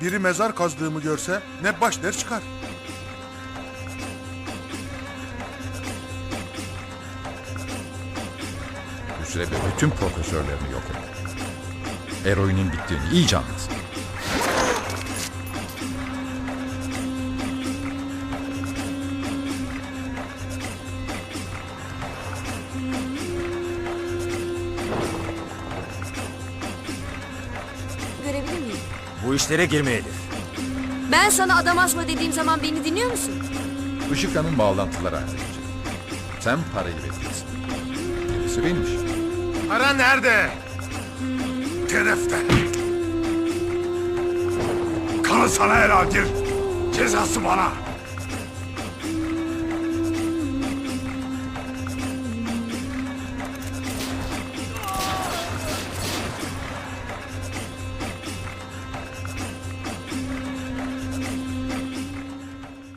Biri mezar kazdığımı görse ne baş der çıkar. Hüsrev ve bütün profesörlerini yok et. Eroinin bittiğini iyice anlasın. Bu işlere girme Elif. Ben sana adam asma dediğim zaman beni dinliyor musun? Işıkhan'ın bağlantıları halledecek. Sen parayı vereceksin. Gerisi benim işim. Para nerede? Kerefte. Kanı sana helaldir. Cezası bana.